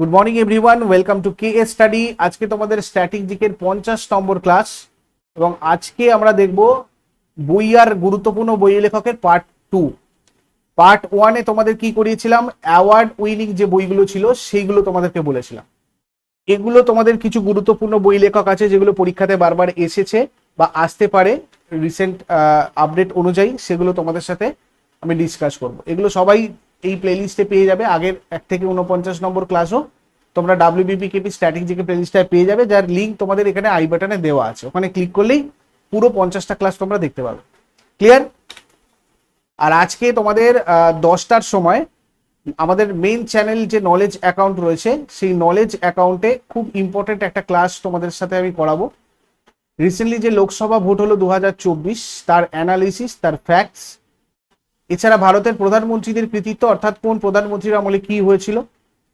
Good morning everyone welcome to K A study আজকে তোমাদের static জিকের পঞ্চাশ নম্বর ক্লাস এবং আজকে আমরা দেখব বই আর গুরুত্বপূর্ণ বই লেখকের পার্ট টু পার্ট ওয়ানে তোমাদের কি করিয়েছিলাম? অ্যাওয়ার্ড উইনিং যে বইগুলো ছিল, সেইগুলো তোমাদেরকে বলেছিলাম। এগুলো তোমাদের কিছু গুরুত্বপূর্ণ বই লেখক আছে যেগুলো পরীক্ষাতে বারবার এসেছে বা আসতে পারে রিসেন্ট আপডেট অনুযায়ী, সেগুলো তোমাদের সাথে আমি ডিসকাস করব। এগুলো সবাই এই প্লেলিস্টে পেয়ে যাবে। আগের এক থেকে উনপঞ্চাশ নম্বর ক্লাসও তোমরা ডাব্লিউবিপি কেপি স্ট্যাটিক জিকে প্লেলিস্টটায় পেয়ে যাবে। যার লিঙ্ক তোমাদের এখানে আই বাটনে দেওয়া আছে। ওখানে ক্লিক করলেই পুরো পঞ্চাশটা ক্লাস তোমরা দেখতে পাবে। ক্লিয়ার আর আজকে তোমাদের দশটার সময় আমাদের মেন চ্যানেল যে নলেজ অ্যাকাউন্ট রয়েছে, সেই নলেজ অ্যাকাউন্টে খুব ইম্পর্টেন্ট একটা ক্লাস তোমাদের সাথে আমি করাবো। রিসেন্টলি যে লোকসভা ভোট হলো দু হাজার চব্বিশ, তার অ্যানালিসিস তার ফ্যাক্টস এছাড়া ভারতের প্রধানমন্ত্রীদের কৃতিত্ব, অর্থাৎ কোন প্রধানমন্ত্রীর আমলে কি হয়েছিল?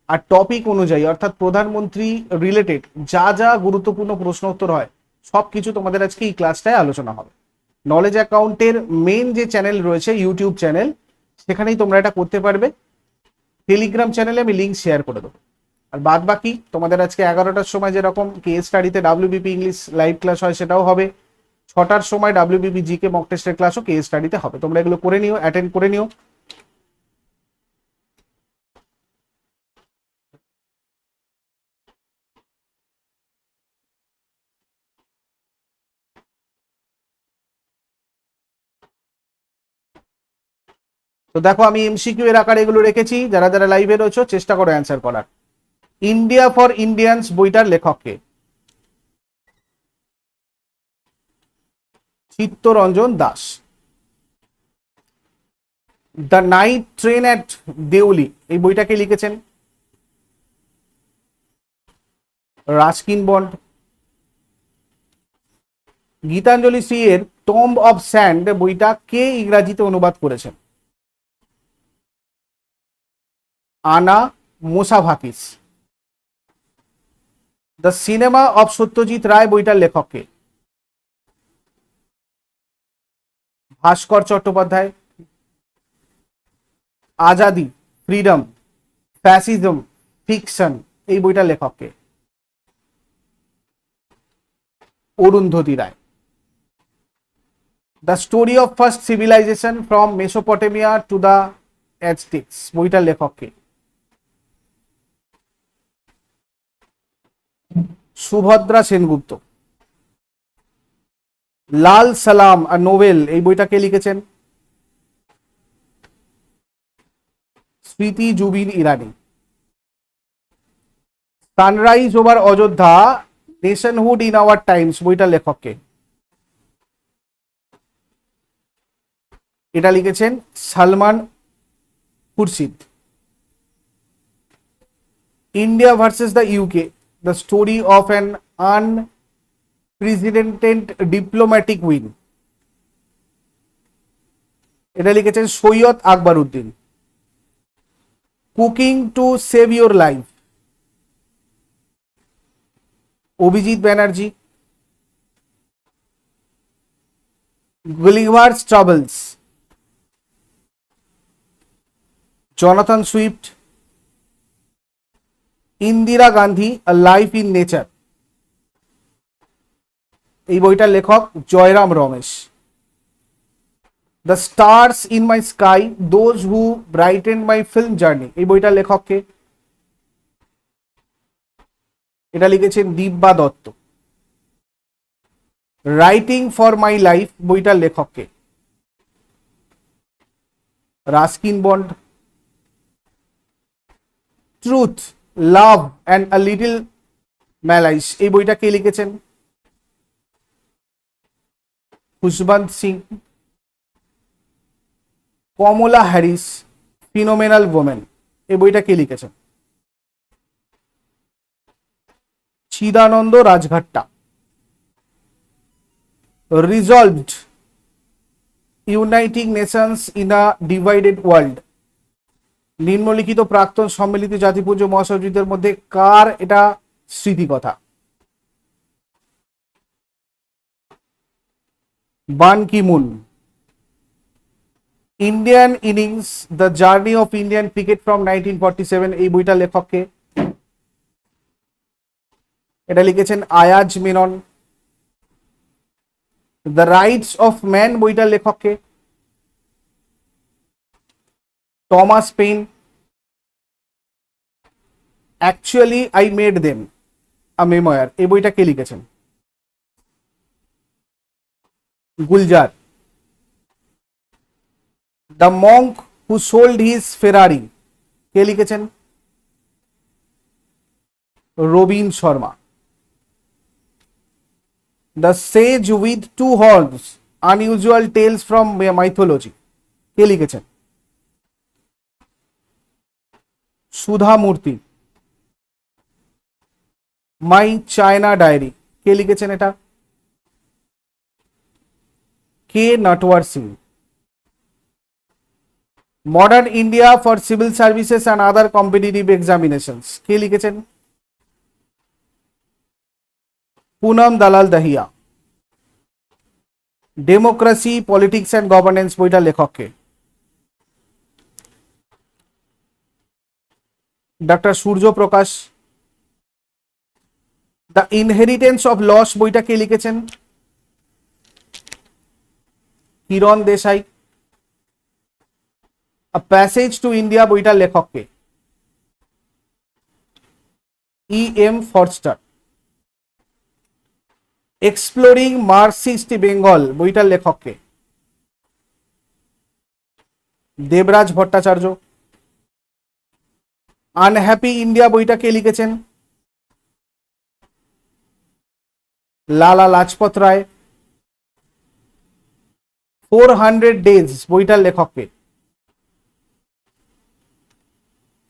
আর টপিক অনুযায়ী, অর্থাৎ প্রধানমন্ত্রী রিলেটেড যা যা গুরুত্বপূর্ণ প্রশ্ন উত্তর হয় সব কিছু তোমাদের আজকে এই ক্লাসটায় আলোচনা হবে। নলেজ অ্যাকাউন্টের মেন যে চ্যানেল রয়েছে ইউটিউব চ্যানেল সেখানেই তোমরা এটা করতে পারবে। টেলিগ্রাম চ্যানেলে আমি লিঙ্ক শেয়ার করে দেবো। আর বাদ বাকি তোমাদের আজকে এগারোটার সময় যেরকম কে স্টাডিতে ডাব্লিউবিপি ইংলিশ লাইভ ক্লাস হয়, সেটাও হবে। ছটার সময় ডাব্লিউবিপি জিকে মক টেস্টের ক্লাসও কে স্টাডিতে হবে। তোমরা এগুলো করে নিও অ্যাটেন্ড করে নিও। তো দেখো, আমি এমসিকিউ এর আকারে এগুলো রেখেছি। যারা যারা লাইভে রয়েছে, চেষ্টা করো অ্যান্সার করার। ইন্ডিয়া ফর ইন্ডিয়ান্স বইটার লেখককে। Chittaranjan Das. The night train at Deoli, এই বইটাকে লিখেছেন? Ruskin bond. গীতাঞ্জলি শ্রী এর টম্ব অফ স্যান্ড বইটা কে ইংরাজিতে অনুবাদ করেছেন? Anna Mosavakis. The cinema of Satyajit Ray, বইটার লেখককে ভাস্কর Chattopadhyay, Azadi, freedom, fascism, fiction, এই বইটার লেখককে। Arundhati Roy. The story of first civilization from Mesopotamia to the Aztecs বইটার লেখককে। সুভদ্রা সেনগুপ্ত। লাল সালাম আর নোবেল, এই বইটা কে লিখেছেন? Smriti Zubin Irani. Sunrise over Ayodhya, nationhood in our times, বইটার লেখককে এটা লিখেছেন Salman Khurshid. India versus the UK, the story of an unprecedented diplomatic win এটা লিখেছেন Syed Akbar Uddin cooking to save your life Abhijit Banerjee. Gulliver's travels Jonathan Swift Indira Gandhi life in nature এই বইটার লেখক Jairam Ramesh. The stars in my sky those who brighten my film journey এই বইটার লেখককে এটা লিখেছেন Divya Dutt. Writing for my life বইটার লেখককে Ruskin Bond. Truth love and a little malice এই বইটা কে লিখেছেন? Khushwant Singh, Kamala Harris, phenomenal women, এই বইটা কে লিখেছেন Chidanand Rajghatta. Resolved uniting nations in a divided world নিম্নলিখিত প্রাক্তন সম্মিলিত জাতিপুঞ্জ মহাসচিবদের মধ্যে কার এটা স্মৃতিকথা? Ban Ki moon Indian innings the journey of Indian cricket from nineteen forty seven এই বইটা লেখককে। এটা লিখেছেন Ayaz Menon. The rights of man বইটার লেখককে। Thomas Paine actually I met them a memoir এই বইটা কে লিখেছেন? Gulzar. The monk who sold his Ferrari. কে লিখেছেন? Robin Sharma. The sage with two horns, unusual tales from mythology. কে লিখেছেন? Sudha Murty my China diary. কে লিখেছেন এটা? কে Natwar Singh modern India for civil services and other competitive examinations কে লিখেছেন? Poonam Dalal Dahiya. Democracy politics and governance বইটা লেখককে। Doctor Surya Prakash the inheritance of loss বইটা কে লিখেছেন? Kiran Desai passage to India বইটার লেখককে। E M Forster exploring Marxist Bengal বইটার লেখককে। দেবরাজ ভট্টাচার্য। আনহ্যাপি ইন্ডিয়া বইটা কে লিখেছেন? Lala Lajpat Rai. Four hundred days বইটার লেখককে।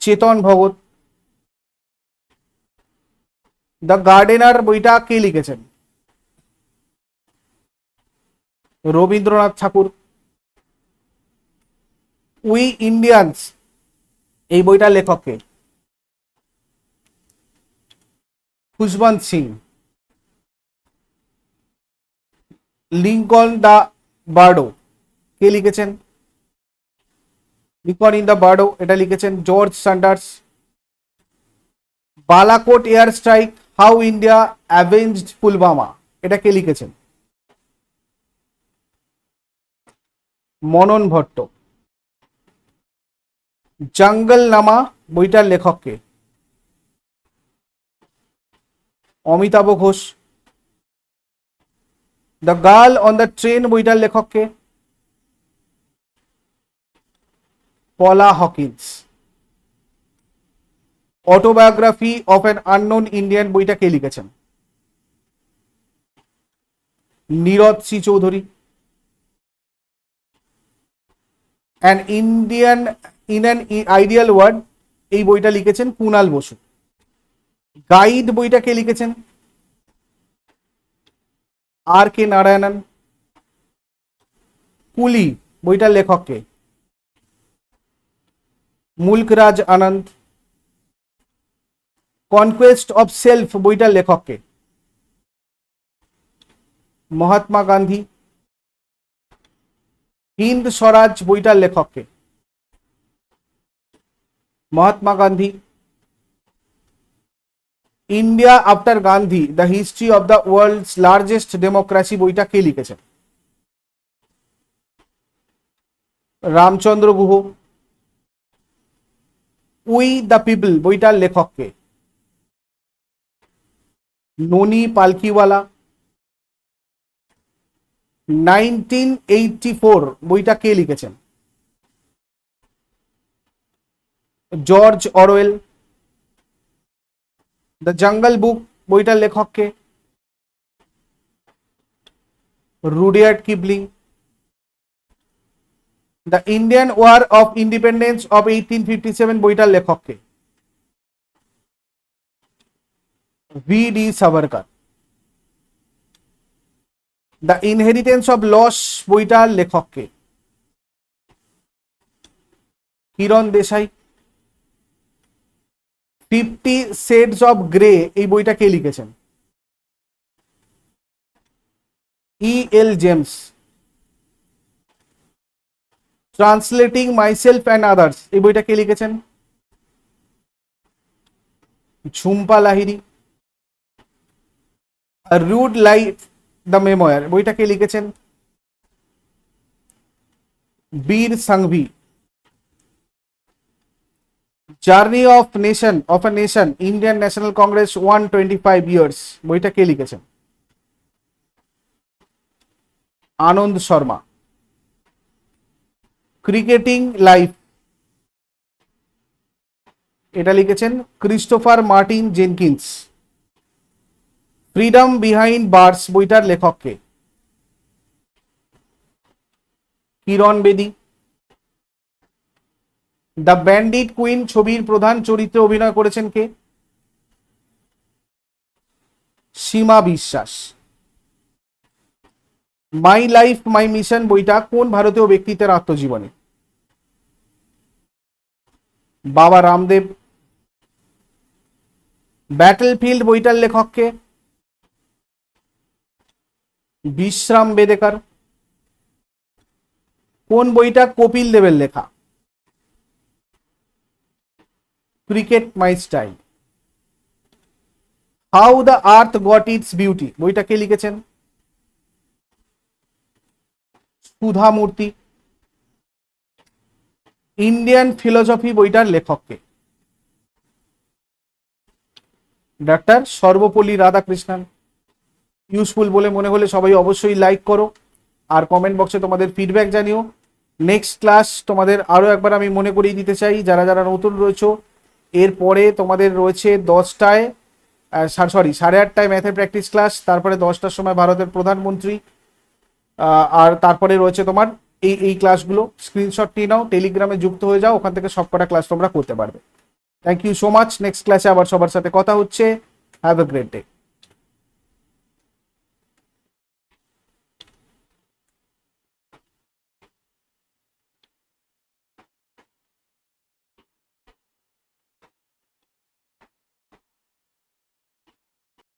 চেতন ভগত। দ্য গার্ডেনার বইটা কে লিখেছেন? রবীন্দ্রনাথ ঠাকুর। উই ইন্ডিয়ানস, এই বইটার লেখককে। Khushwant Singh. Lincoln the Bardo কে লিখেছেন? লিঙ্কন ইন দ্য বার্ডো এটা লিখেছেন George Saunders. Balakot air strike, how India avenged Pulwama এটা কে লিখেছেন? মনন ভট্ট। জঙ্গল নামা, বইটার লেখককে Amitav Ghosh. The girl on the train বইটার লেখককে Paula Hawkins autobiography of an unknown Indian বইটা কে লিখেছেন? Nirad C Chaudhuri an Indian in an ideal world এই বইটা লিখেছেন কুনাল বসু। গাইড বইটা কে লিখেছেন? আর কে নারায়ণন? কুলি, বইটার লেখককে। Mulk Raj Anand. Conquest of self, বইটার লেখককে। মহাত্মা গান্ধী। হিন্দ স্বরাজ, বইটার লেখককে। Mahatma Gandhi. India after Gandhi the history of the world's largest democracy বইটা কে লিখেছেন Ramachandra Guha, we the people, বইটার লেখককে ননি পালকিওয়ালা, নাইনটিন এইটটি ফোর, বইটা কে লিখেছেন? George Orwell the jungle book বইটার লেখককে। Rudyard Kipling the Indian war of independence of eighteen fifty seven বইটার লেখককে। V D Savarkar the inheritance of loss বইটার লেখককে। Kiran Desai fifty shades of grey এই বইটা কে লিখেছেন? E L James. Translating myself and others, এই বইটা কে লিখেছেন? Jhumpa Lahiri rude life the memoir বইটাকে লিখেছেন? Vir Sanghvi. Journey of nation, of a nation, Indian national Congress one twenty five years, বইটা কে লিখেছেন? আনন্দ শর্মা। Cricketing life. এটা লিখেছেন Christopher Martin Jenkins. Freedom behind bars, বইটার লেখককে কিরণ বেদী। দ্য ব্যান্ডিট কুইন ছবির প্রধান চরিত্রে অভিনয় করেছেন কে? সীমা বিশ্বাস। মাই লাইফ, মাই মিশন বইটা কোন ভারতীয় ব্যক্তিত্বের আত্মজীবনী? বাবা রামদেব। ব্যাটল ফিল্ড বইটার লেখককে বিশ্রাম বেদেকার। কোন বইটা কপিল দেবের লেখা? Cricket my style how the earth got its beauty বইটা কে লিখেছেন? সুধা মূর্তি ইন্ডিয়ান ফিলোসফি বইটার লেখককে ডাক্তার সর্বপল্লী রাধাকৃষ্ণন। ইউজফুল বলে মনে হলে সবাই অবশ্যই লাইক করো। আর কমেন্ট বক্সে তোমাদের ফিডব্যাক জানিও। নেক্সট ক্লাস তোমাদের আরও একবার আমি মনে করিয়ে দিতে চাই। যারা যারা নতুন রয়েছো এরপরে তোমাদের রয়েছে দশটায় সরি সাড়ে আটটায় ম্যাথের প্র্যাকটিস ক্লাস তারপরে দশটার সময় ভারতের প্রধানমন্ত্রী আর তারপরে রয়েছে তোমার এই এই ক্লাসগুলো স্ক্রিনশট নিয়ে নাও টেলিগ্রামে যুক্ত হয়ে যাও, ওখান থেকে সবকটা ক্লাস তোমরা করতে পারবে। Thank you so much next ক্লাসে আবার সবার সাথে কথা হচ্ছে। Have a great day